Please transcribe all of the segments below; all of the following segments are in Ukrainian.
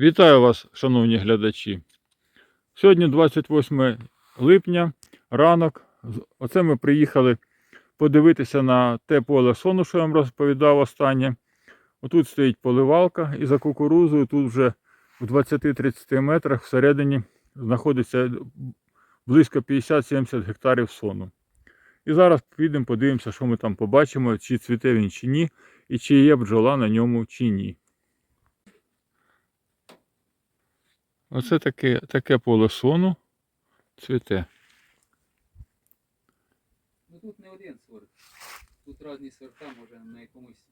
Вітаю вас, шановні глядачі. Сьогодні 28 липня, ранок. Оце ми приїхали подивитися на те поле сону, що я вам розповідав останнє. Отут стоїть поливалка і за кукурузою тут вже в 20-30 метрах всередині знаходиться близько 50-70 гектарів сону. І зараз підемо подивимося, що ми там побачимо, чи цвіте він чи ні, і чи є бджола на ньому чи ні. Оце таке, таке поле сону цвіте. Ну тут не один сорт. Тут різні сорта, може на якомусь.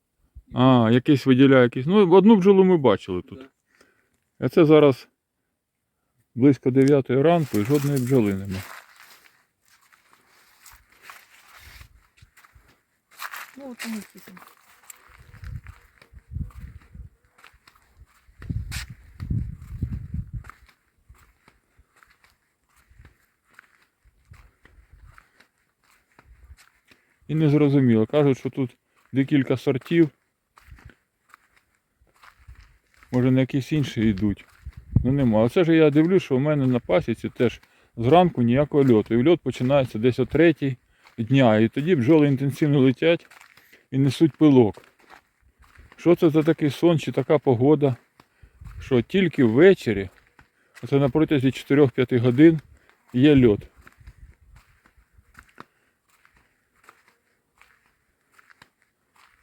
А, якийсь виділяє якийсь. Ну, одну бджолу ми бачили тут. Да. А це зараз близько 9 ранку і жодної бджоли нема. Ну, от там. І не зрозуміло. Кажуть, що тут декілька сортів. Може на якісь інші йдуть. Ну нема. Оце ж я дивлюсь, що в мене на пасіці теж зранку ніякого льоту. І льот починається десь о третій дня. І тоді бджоли інтенсивно летять і несуть пилок. Що це за такий сон чи така погода? Що тільки ввечері, оце на протязі 4-5 годин є льот.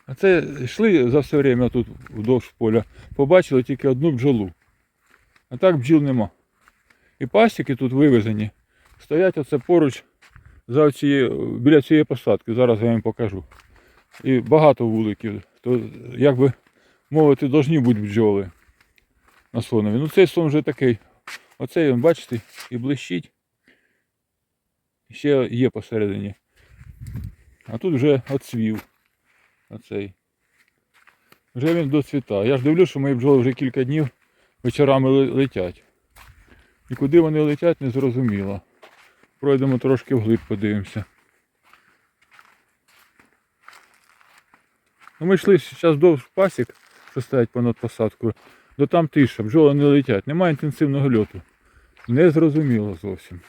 А це йшли за все время тут вдовж поля, побачили тільки одну бджолу. А так бджіл нема. І пасіки тут вивезені. Стоять оце поруч за цією, біля цієї посадки. Зараз я вам покажу. І багато вуликів. То, як би мовити, повинні бути бджоли на сонові. Ну цей сон вже такий. Оцей, бачите, і блищить. Ще є посередині. А тут вже оцвів. Оцей. Вже він доцвітає. Я ж дивлюсь, що мої бджоли вже кілька днів вечорами летять. І куди вони летять, не зрозуміло. Пройдемо трошки вглиб, подивимося. Ну, ми йшли зараз довж пасік, що стоять понад посадкою, до там тиша, бджоли не летять, немає інтенсивного льоту. Не зрозуміло зовсім.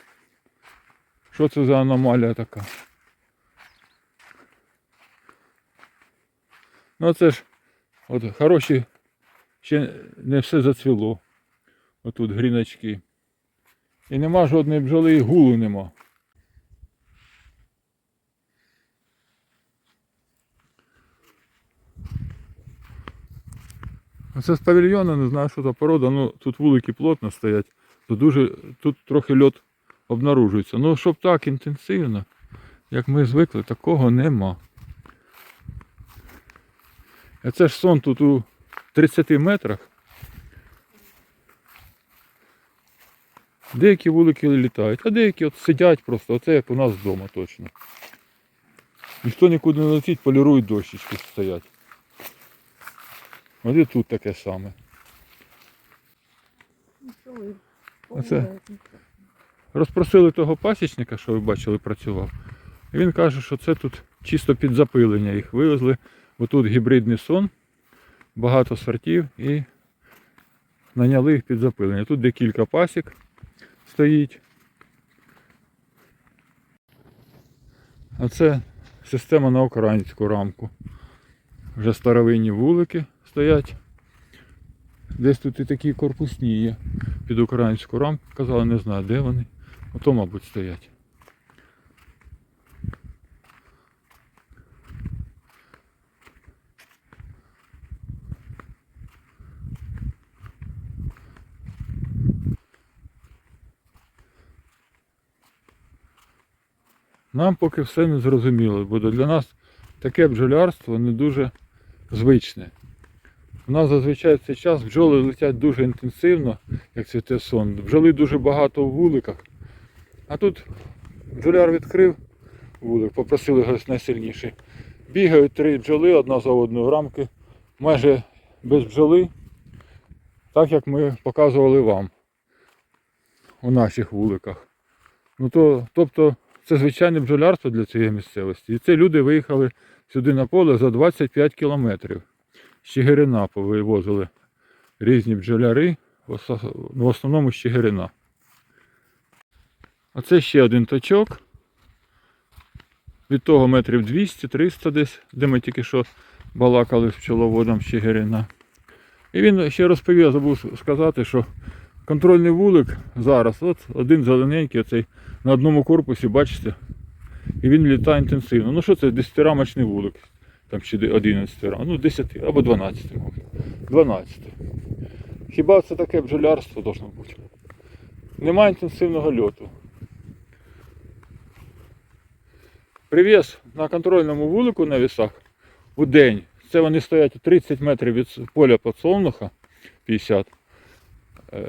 Що це за аномалія така? Ну це ж от хороші, ще не все зацвіло. Отут гріночки. І нема жодної бджоли, і гулу нема. Це з павільйона, не знаю, що за порода, ну тут вулики плотно стоять, то дуже, тут трохи льот обнаружується. Ну, щоб так інтенсивно, як ми звикли, такого нема. Це ж сон тут у 30 метрах. Деякі вулики літають, а деякі от сидять просто, оце як у нас вдома точно. Ніхто нікуди не летить, полірують дощечки стоять. От і тут таке саме. Оце. Розпросили того пасічника, що ви бачили, працював. Він каже, що це тут чисто під запилення їх вивезли. Бо тут гібридний сон, багато сортів і наняли їх під запилення. Тут декілька пасік стоїть. А це система на українську рамку. Вже старовинні вулики стоять. Десь тут і такі корпусні є під українську рамку. Казали, не знаю, де вони. Ото, мабуть, стоять. Нам поки все не зрозуміло, бо для нас таке бджолярство не дуже звичне. У нас зазвичай в цей час бджоли летять дуже інтенсивно, як цвіте сон. Бджоли дуже багато в вуликах. А тут бджоляр відкрив вулик, попросили його найсильніший. Бігають три бджоли одна за одною рамки, майже без бджоли, так як ми показували вам у наших вуликах. Ну то, тобто це звичайне бджолярство для цієї місцевості. І це люди виїхали сюди на поле за 25 кілометрів. З Чигирина повивозили різні бджоляри, в в основному щегирина. А це ще один точок. Від того метрів 200-300 десь, де ми тільки що балакали з пчеловодом щегирина. І він ще розповів, забув сказати, що контрольний вулик зараз, от один зелененький, оцей на одному корпусі, бачите, і він літає інтенсивно. Ну що це 10-рамочний вулик, там чи 11 рам, ну 10 або 12, мабуть. 12. Хіба це таке бджолярство должно бути? Немає інтенсивного льоту. Привіз на контрольному вулику на вісах у день. Це вони стоять 30 метрів від поля подсолнуха 50. е,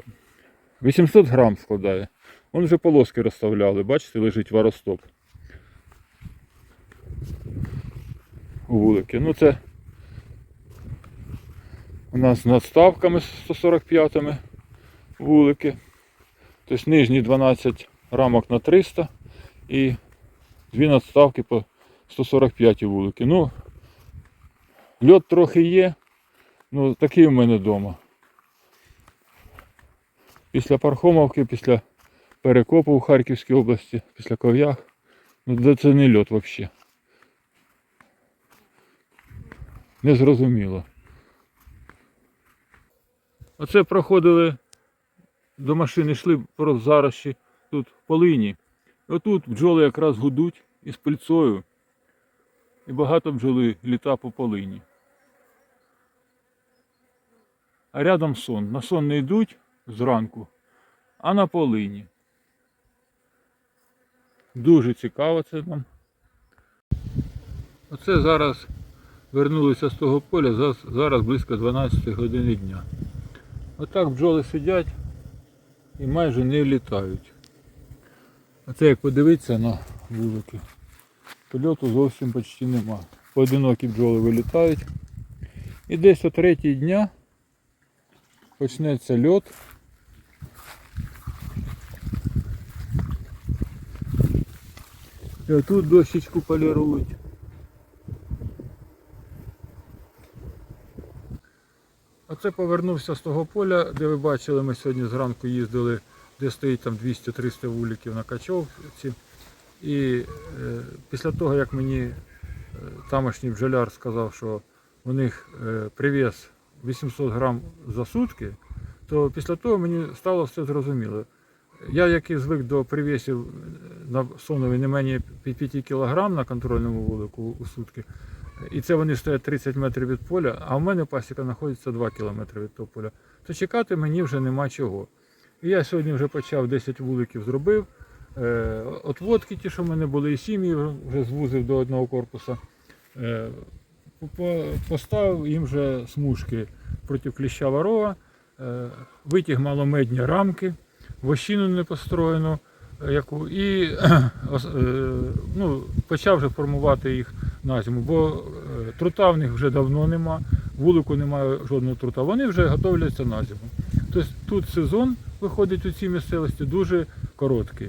800 грам складає. Вон вже полоски розставляли, бачите, лежить варостоп. У вулики. Ну це у нас з надставками 145 вулики. Тобто нижні 12 рамок на 300 і дві надставки по 145 вулики. Ну, льот трохи є, ну такий у мене вдома. Після Пархомовки, після перекопу у Харківській області, після Ков'ях. Ну це не льот взагалі. Незрозуміло. Оце проходили до машини, йшли по зарощі тут в полині. Отут бджоли якраз гудуть із пильцою. І багато бджоли літа по полині. А рядом сон. На сон не йдуть зранку, а на полині. Дуже цікаво це нам. Оце зараз вернулися з того поля, зараз- близько 12 години дня. Отак бджоли сидять і майже не літають. Оце як подивитися на вулики, то льоту зовсім почти нема. Поодинокі бджоли вилітають. І десь о третій дня почнеться льот. І отут дощечку полірують. Оце повернувся з того поля, де ви бачили, ми сьогодні зранку їздили, де стоїть там 200-300 вуликів на Качовці. І е, після того, як мені е, тамошній бджоляр сказав, що у них е, привіз 800 грам за сутки, то після того мені стало все зрозуміло. Я, який звик до привісів на сонові не менше 5 кг на контрольному вулику у сутки, і це вони стоять 30 метрів від поля, а в мене пасіка знаходиться 2 км від того поля, то чекати мені вже нема чого. І я сьогодні вже почав 10 вуликів зробив. Е, Отводки ті, що в мене були, і сім'ї вже звузив до одного корпуса. Е, Поставив їм вже смужки проти кліща ворова, е, витяг маломедні рамки, вощину не построєну, е, яку, і е, ну, почав вже формувати їх на зиму, бо е, трута в них вже давно нема, вулику немає жодного трута. Вони вже готовляться на зиму. Тобто тут сезон виходить у цій місцевості дуже короткий.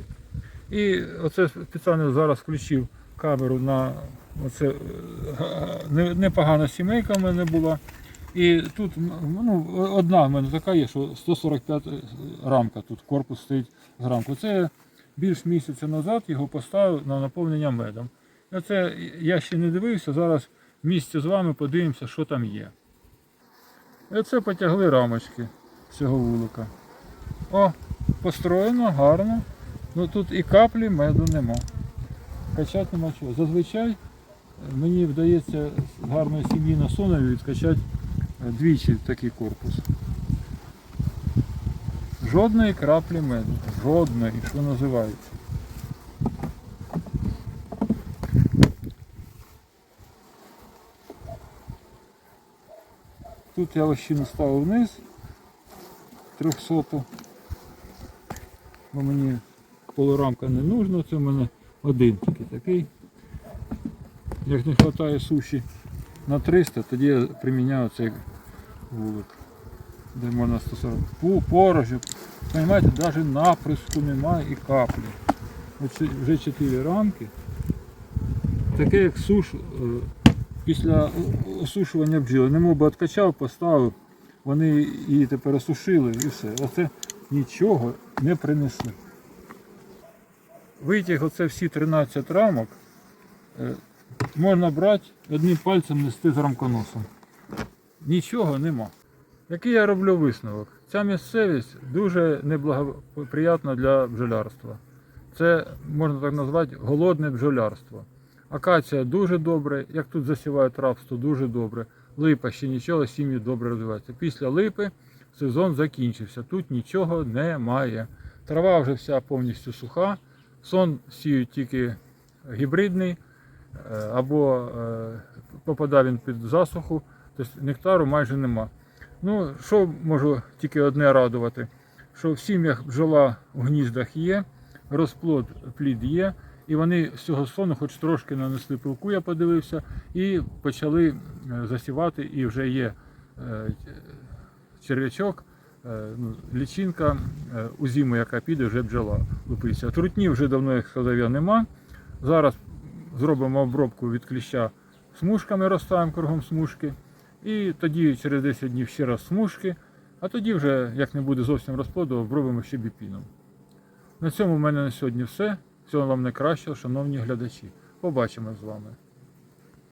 І оце спеціально зараз включив камеру на оце непогана сімейка в мене була. І тут ну, одна в мене така є, що 145 рамка тут корпус стоїть з рамку. Це більш місяця назад його поставив на наповнення медом. Це я ще не дивився, зараз в місті з вами подивимося, що там є. Оце потягли рамочки цього вулика. О, построєно, гарно. Ну тут і каплі меду нема. Качати нема чого. Зазвичай мені вдається з гарної сім'ї на сонові відкачати двічі такий корпус. Жодної краплі меду. Жодної, що називається. Тут я вощину ставив вниз 300, бо мені полурамка не нужна, це в мене один тільки такий. Як не вистачає суші на 300, тоді я приміняю цей вулик, де можна 140. Пу, порожок. Понимаєте, навіть наприску немає і каплі. Оце вже 4 рамки. Таке як суш е, після осушування бджіл. Не мов би откачав, поставив, вони її тепер осушили і все. Оце нічого не принесли. Витяг оце всі 13 рамок е, можна брати одним пальцем нести з рамконосом. Нічого нема. Який я роблю висновок? Ця місцевість дуже неблагоприятна для бджолярства. Це можна так назвати голодне бджолярство. Акація дуже добре, як тут засівають рапс, дуже добре. Липа ще нічого, сім'ї добре розвиваються. Після липи сезон закінчився. Тут нічого немає. Трава вже вся повністю суха. Сон сіють тільки гібридний, е, або е, попадав він під засуху, тобто нектару майже нема. Ну, що можу тільки одне радувати, що в сім'ях бджола в гніздах є, розплод плід є, і вони з цього сону хоч трошки нанесли пилку, я подивився, і почали е, засівати, і вже є е, черв'ячок, е, ну, лічинка у зиму, яка піде, вже бджола лупиться. Трутні вже давно, як сказав я, нема. Зараз зробимо обробку від кліща смужками, розставимо кругом смужки. І тоді через 10 днів ще раз смужки, а тоді вже, як не буде зовсім розплоду, обробимо ще біпіном. На цьому в мене на сьогодні все. Всього вам найкращого, шановні глядачі. Побачимо з вами.